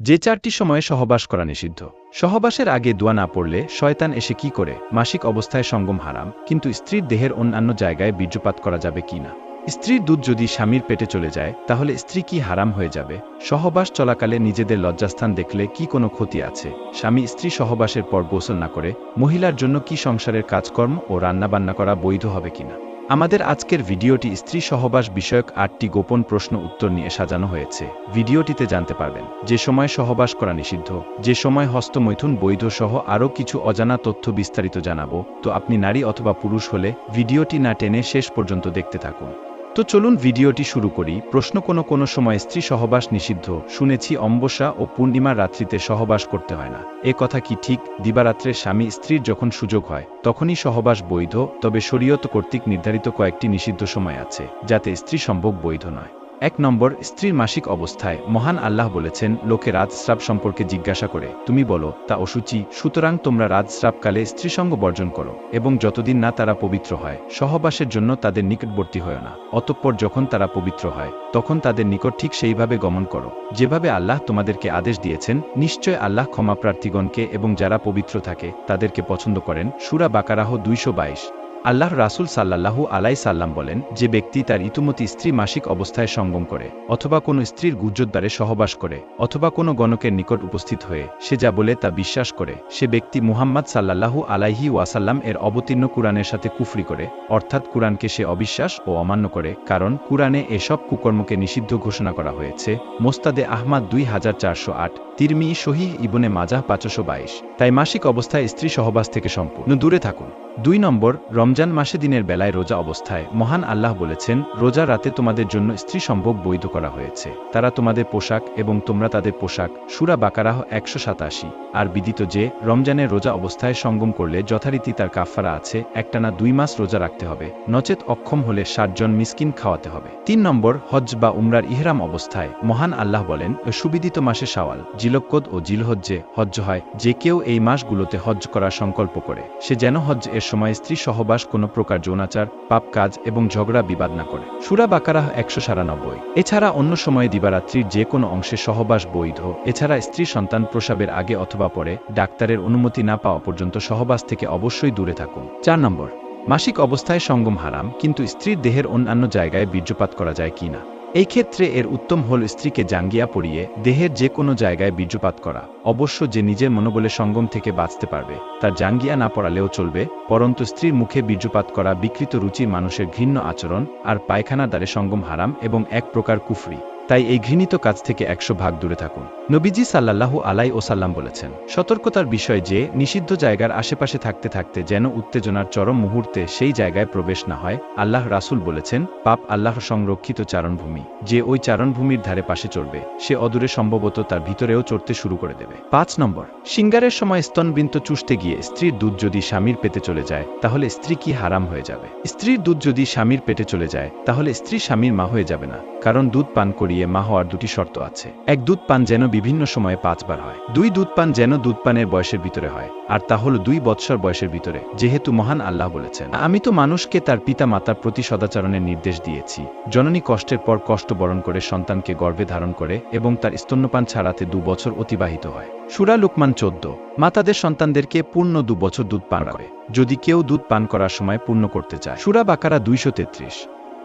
যে চারটি সময়ে সহবাস করা নিষিদ্ধ। সহবাসের আগে দোয়া না পড়লে শয়তান এসে কি করে? মাসিক অবস্থায় সঙ্গম হারাম, কিন্তু স্ত্রীর দেহের অন্যান্য জায়গায় বীর্যপাত করা যাবে কি না? স্ত্রীর দুধ যদি স্বামীর পেটে চলে যায়, তাহলে স্ত্রী কি হারাম হয়ে যাবে? সহবাস চলাকালে নিজেদের লজ্জাস্থান দেখলে কি কোনো ক্ষতি আছে? স্বামী স্ত্রী সহবাসের পর গোসল না করে, মহিলার জন্য কি সংসারের কাজকর্ম ও রান্নাবান্না করা বৈধ হবে কিনা? আমাদের আজকের ভিডিওটি স্ত্রী সহবাস বিষয়ক আটটি গোপন প্রশ্ন উত্তর নিয়ে সাজানো হয়েছে। ভিডিওটিতে জানতে পারবেন, যে সময় সহবাস করা নিষিদ্ধ, যে সময় হস্তমৈথুন, বৈধ সহ আরও কিছু অজানা তথ্য বিস্তারিত জানাব, তো আপনি নারী অথবা পুরুষ হলে ভিডিওটি না টেনে শেষ পর্যন্ত দেখতে থাকুন। তো চলুন ভিডিওটি শুরু করি। প্রশ্ন কোনো কোনো সময় স্ত্রী সহবাস নিষিদ্ধ। শুনেছি অম্বসা ও পূর্ণিমার রাত্রিতে সহবাস করতে হয় না। এ কথা কি ঠিক? দিবারাত্রে স্বামী স্ত্রীর যখন সুযোগ হয়, তখনই সহবাস বৈধ, তবে শরীয়ত কর্তৃক নির্ধারিত কয়েকটি নিষিদ্ধ সময় আছে, যাতে স্ত্রী সম্ভব বৈধ নয়। এক নম্বর, স্ত্রীর মাসিক অবস্থায়। মহান আল্লাহ বলেছেন, লোকে রাজস্রাব সম্পর্কে জিজ্ঞাসা করে। তুমি বলো, তা অসুচি। সুতরাং তোমরা রাজস্রাবকালে স্ত্রীসঙ্গ বর্জন করো এবং যতদিন না তারা পবিত্র হয়, সহবাসের জন্য তাদের নিকটবর্তী হয় না। অতঃপর যখন তারা পবিত্র হয়, তখন তাদের নিকট ঠিক সেইভাবে গমন করো। যেভাবে আল্লাহ তোমাদেরকে আদেশ দিয়েছেন, নিশ্চয় আল্লাহ ক্ষমাপ্রার্থীগণকে এবং যারা পবিত্র থাকে, তাদেরকে পছন্দ করেন। সুরা বাকারাহ দুইশো বাইশ। আল্লাহ রাসুল সাল্লাল্লাহু আলাই সাল্লাম বলেন, যে ব্যক্তি তার ইতুমতি স্ত্রী মাসিক অবস্থায় সঙ্গম করে, অথবা কোনো স্ত্রীর গুজ্জোদ্দারে সহবাস করে, অথবা কোনো গণকের নিকট উপস্থিত হয়ে, সে যা বলে তা বিশ্বাস করে, সে ব্যক্তি মুহাম্মদ সাল্লাল্লাহু আলাইহি ওয়াসাল্লাম এর অবতীর্ণ কুরআনের সাথে কুফরি করে, অর্থাৎ কুরআনকে সে অবিশ্বাস ও অমান্য করে, কারণ কুরআনে এসব কুকর্মকে নিষিদ্ধ ঘোষণা করা হয়েছে। মোস্তাদে আহমাদ দুই হাজার চারশো আট তিরমি শহীহ ইবনে মাজাহ পাঁচশো বাইশ। তাই মাসিক অবস্থায় স্ত্রী সহবাস থেকে সম্পূর্ণ দূরে থাকুন। দুই নম্বর, রমজান মাসে দিনের বেলায় রোজা অবস্থায় মহান আল্লাহ বলেছেন, রোজা রাতে তোমাদের জন্য স্ত্রী সম্ভব বৈধ করা হয়েছে। তারা তোমাদের পোশাক এবং তোমরা তাদের পোশাক, সুরা বাকারাহ একশো সাতাশি, আর বিদিত যে রমজানের রোজা অবস্থায় সঙ্গম করলে যথারীতি তার কাফারা আছে, একটানা দুই মাস রোজা রাখতে হবে, নচেত অক্ষম হলে ষাটজন মিসকিন খাওয়াতে হবে। তিন নম্বর হজ বা উমরার ইহরাম অবস্থায় মহান আল্লাহ বলেন, সুবিদিত মাসে সাওয়াল জিলক্কদ ও জিলহজ্জে হজ্জ হয়, যে কেউ এই মাসগুলোতে হজ্জ করার সংকল্প করে। সে যেন হজ্জ এর সময় স্ত্রী সহবাস কোনো প্রকার যৌনাচার, পাপ কাজ এবং ঝগড়া বিবাদ না করে। সুরা বাকারাহ একশো সারানব্বই এছাড়া অন্য সময়ে দিবারাত্রির যে কোনো অংশে সহবাস বৈধ। এছাড়া স্ত্রী সন্তান প্রসাবের আগে অথবা পরে ডাক্তারের অনুমতি না পাওয়া পর্যন্ত সহবাস থেকে অবশ্যই দূরে থাকুন। চার নম্বর, মাসিক অবস্থায় সঙ্গম হারাম, কিন্তু স্ত্রীর দেহের অন্যান্য জায়গায় বীর্যপাত করা যায় কিনা এই ক্ষেত্রে এর উত্তম হল স্ত্রীকে জাঙ্গিয়া পরিয়ে দেহের যে কোনো জায়গায় বীর্যপাত করা। অবশ্য যে নিজের মনোবলে সঙ্গম থেকে বাঁচতে পারবে, তার জাঙ্গিয়া না পড়ালেও চলবে, পরন্তু স্ত্রীর মুখে বীর্যপাত করা বিকৃত রুচি মানুষের ঘৃণ্য আচরণ আর পায়খানা দ্বারে সঙ্গম হারাম এবং এক প্রকার কুফরি। তাই এই ঘৃণিত কাজ থেকে একশো ভাগ দূরে থাকুন। নবীজি সাল্লাল্লাহু আলাই ওসাল্লাম বলেছেন, সতর্কতার বিষয় যে, নিষিদ্ধ জায়গার আশেপাশে থাকতে থাকতে যেন উত্তেজনার চরম মুহূর্তে সেই জায়গায় প্রবেশ না হয়, আল্লাহ রাসুল বলেছেন, পাপ আল্লাহ সংরক্ষিত চারণভূমি, যে ওই চারণভূমির ধারে পাশে চড়বে, সে অদূরে সম্ভবত তার ভিতরেও চড়তে শুরু করে দেবে। পাঁচ নম্বর, সিঙ্গারের সময় স্তনবৃন্ত চুষতে গিয়ে স্ত্রীর দুধ যদি স্বামীর পেতে চলে যায়, তাহলে স্ত্রী কি হারাম হয়ে যাবে? স্ত্রীর দুধ যদি স্বামীর পেটে চলে যায়, তাহলে স্ত্রী স্বামীর মা হয়ে যাবে না, কারণ দুধ পান করিয়ে মা হওয়ার দুটি শর্ত আছে। এক দুধ পান যেন বিভিন্ন সময়ে পাঁচবার হয়। দুই দুধ পান যেন দুধ পানের বয়সের ভিতরে হয়। আর তা হল দুই বৎসর বয়সের ভিতরে, যেহেতু মহান আল্লাহ বলেছেন। আমি তো মানুষকে তার পিতা মাতার প্রতি সদাচরণের নির্দেশ দিয়েছি। জননী কষ্টের পর কষ্ট বরণ করে সন্তানকে গর্ভে ধারণ করে এবং তার স্তন্যপান ছাড়াতে দু বছর অতিবাহিত হয়। সুরা লুকমান চোদ্দ মা তাদের সন্তানদেরকে পূর্ণ দু বছর দুধ পান করে। যদি কেউ দুধ পান করার সময় পূর্ণ করতে চায়। সুরা বাকারা দুইশো তেত্রিশ।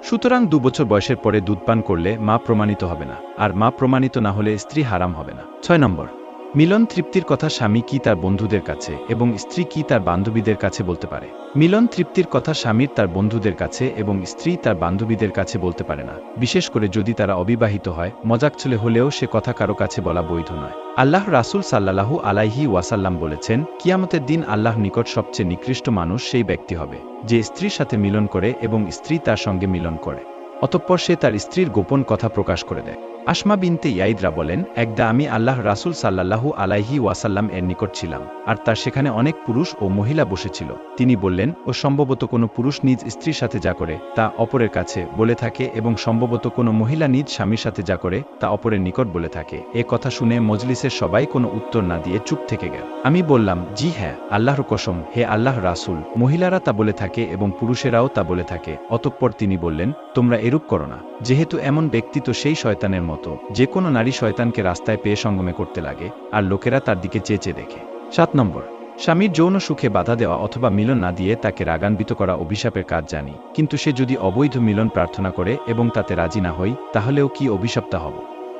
সুতরাং দু বছর বয়সের পরে দুধ পান করলে মা প্রমাণিত হবে না, আর মা প্রমাণিত না হলে স্ত্রী হারাম হবে না। ছয় নম্বর। মিলন তৃপ্তির কথা স্বামী কি তার বন্ধুদের কাছে এবং স্ত্রী কি তার বান্ধবীদের কাছে বলতে পারে? মিলন তৃপ্তির কথা স্বামীর তার বন্ধুদের কাছে এবং স্ত্রী তার বান্ধবীদের কাছে বলতে পারে না। বিশেষ করে যদি তারা অবিবাহিত হয়, মজাক ছেলে হলেও সে কথা কারও কাছে বলা বৈধ নয়। আল্লাহ রাসুল সাল্লাহু আলাইহি ওয়াসাল্লাম বলেছেন, কিয়ামতের দিন আল্লাহ নিকট সবচেয়ে নিকৃষ্ট মানুষ সেই ব্যক্তি হবে, যে স্ত্রীর সাথে মিলন করে এবং স্ত্রী তার সঙ্গে মিলন করে। অতঃপর সে তার স্ত্রীর গোপন কথা প্রকাশ করে দেয়। আসমা বিনতে ইয়াইদরা বলেন, একদা আমি আল্লাহ রাসুল সাল্লাহু আলাইহি ওয়াসাল্লাম এর নিকট ছিলাম, আর তার সেখানে অনেক পুরুষ ও মহিলা বসেছিল। তিনি বললেন, ও সম্ভবত কোনো পুরুষ নিজ স্ত্রীর সাথে যা করে, তা অপরের কাছে বলে থাকে, এবং সম্ভবত কোনো মহিলা নিজ স্বামীর সাথে যা করে, তা অপরের নিকট বলে থাকে। এ কথা শুনে মজলিসের সবাই কোনো উত্তর না দিয়ে চুপ থেকে গেল। আমি বললাম, জি হ্যাঁ আল্লাহর কসম, হে আল্লাহ রাসুল, মহিলারা তা বলে থাকে এবং পুরুষেরাও তা বলে থাকে। অতঃপর তিনি বললেন, তোমরা এরূপ করো না। যেহেতু এমন ব্যক্তি তো সেই শয়তানের মতো। মতো যে কোনো নারী শয়তানকে রাস্তায় পেয়ে সঙ্গমে করতে লাগে, আর লোকেরা তার দিকে চেয়ে চেয়ে দেখে। সাত নম্বর, স্বামীর যৌন সুখে বাধা দেওয়া অথবা মিলন না দিয়ে তাকে রাগান্বিত করা অভিশাপের কাজ জানি। কিন্তু সে যদি অবৈধ মিলন প্রার্থনা করে এবং তাতে রাজি না হই, তাহলেও কি অভিশপ্তা হব?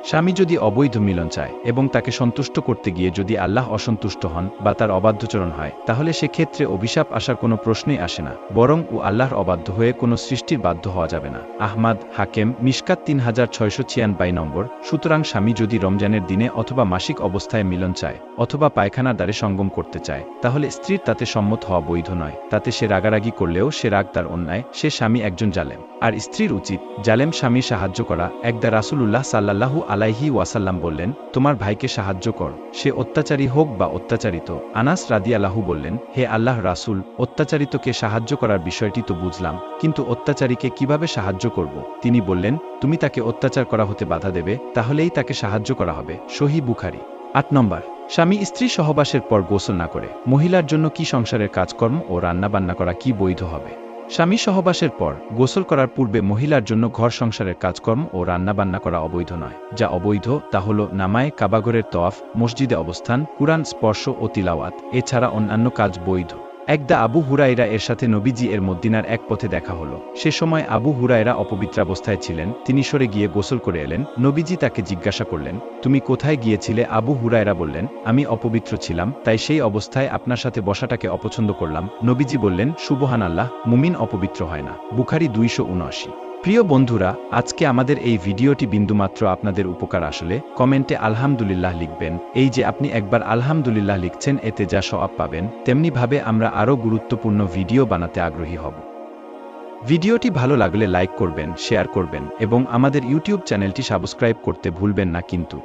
স্বামী যদি অবৈধ মিলন চায় এবং তাকে সন্তুষ্ট করতে গিয়ে যদি আল্লাহ অসন্তুষ্ট হন বা তার অবাধ্যচরণ হয়, তাহলে সেক্ষেত্রে অভিশাপ আসার কোনো প্রশ্নই আসে না, বরং ও আল্লাহর অবাধ্য হয়ে কোনো সৃষ্টির বাধ্য হওয়া যাবে না। আহমাদ, হাকেম মিসকাত তিন হাজার ছয়শো ছিয়ানবাই নম্বর। সুতরাং স্বামী যদি রমজানের দিনে অথবা মাসিক অবস্থায় মিলন চায় অথবা পায়খানার দ্বারে সঙ্গম করতে চায়, তাহলে স্ত্রীর তাতে সম্মত হওয়া বৈধ নয়। তাতে সে রাগারাগি করলেও সে রাগ তার অন্যায়, সে স্বামী একজন জালেম। আর স্ত্রীর উচিত জালেম স্বামী সাহায্য করা, একদা রাসুলুল্লাহ সাল্লাল্লাহু আলাইহি ওয়াসাল্লাম বললেন, তোমার ভাইকে সাহায্য কর। সে অত্যাচারী হোক বা অত্যাচারিত। আনাস রাদি আল্লাহু বললেন, হে আল্লাহ রাসুল, অত্যাচারিতকে সাহায্য করার বিষয়টি তো বুঝলাম, কিন্তু অত্যাচারীকে কীভাবে সাহায্য করব? তিনি বললেন, তুমি তাকে অত্যাচার করা হতে বাধা দেবে, তাহলেই তাকে সাহায্য করা হবে। সহি বুখারি। আট নম্বর, স্বামী স্ত্রী সহবাসের পর গোসল না করে, মহিলার জন্য কি সংসারের কাজকর্ম ও রান্নাবান্না করা কি বৈধ হবে? স্বামী সহবাসের পর গোসল করার পূর্বে মহিলার জন্য ঘর সংসারের কাজকর্ম ও রান্নাবান্না করা অবৈধ নয়। যা অবৈধ তা হল নামায় কাবাগরের তফ মসজিদে অবস্থান, কুরআন, স্পর্শ ও তিলাওয়াত, এছাড়া অন্যান্য কাজ বৈধ। একদা আবু হুরাইরা এর সাথে নবীজি এর মদ্দিনার এক পথে দেখা হলো। সে সময় আবু হুরাইরা অপবিত্রাবস্থায় ছিলেন, তিনি সরে গিয়ে গোসল করে এলেন। নবীজি তাকে জিজ্ঞাসা করলেন, তুমি কোথায় গিয়েছিলে? আবু হুরাইরা বললেন, আমি অপবিত্র ছিলাম, তাই সেই অবস্থায় আপনার সাথে বসাটাকে অপছন্দ করলাম। নবীজি বললেন সুবহান আল্লাহ মুমিন অপবিত্র হয় না। বুখারি দুইশো উনআশি। প্রিয় বন্ধুরা, আজকে আমাদের এই ভিডিওটি বিন্দুমাত্র আপনাদের উপকার আসলে। কমেন্টে আলহামদুলিল্লাহ লিখবেন, এই যে আপনি একবার আলহামদুলিল্লাহ লিখছেন, এতে যা সব পাবেন তেমনিভাবে আমরা আরও গুরুত্বপূর্ণ ভিডিও বানাতে আগ্রহী হব। ভিডিওটি ভালো লাগলে লাইক করবেন, শেয়ার করবেন, এবং আমাদের ইউটিউব চ্যানেলটি সাবস্ক্রাইব করতে ভুলবেন না কিন্তু।